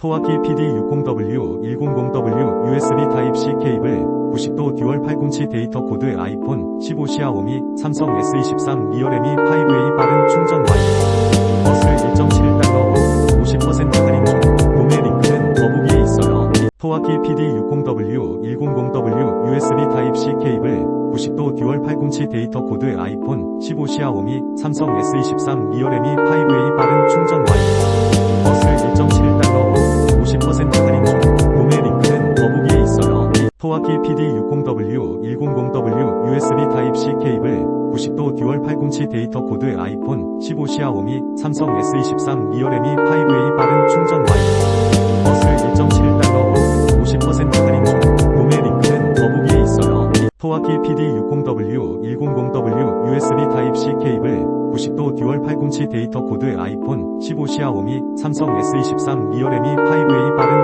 토와키 PD60W 100W USB 타입C 케이블 90도 듀얼 807 데이터 코드 아이폰 15 시아오미 삼성 S23 리얼미 5A 빠른 충전 완료 버스 1.7달러 50% 할인 중 구매 링크는 더보기에 있어요. 토와키 PD60W 100W USB 타입C 케이블 90도 듀얼 807 데이터 코드 아이폰 15 시아오미 삼성 S23 리얼미 5A 빠른 충전 완료 있어요 토와키 PD60W 100W USB 타입C 케이블 90도 듀얼 807 데이터 코드 아이폰 15 시아오미 삼성 S23 리얼미 5A 빠른 충전 완료. 버스 1.7달러 50% 할인 중 구매 링크는 더보기에 있어요. 토와키 PD60W 100W USB 타입C 케이블 90도 듀얼 807 데이터 코드 아이폰 15 시아오미 삼성 S23 리얼미 5A 빠른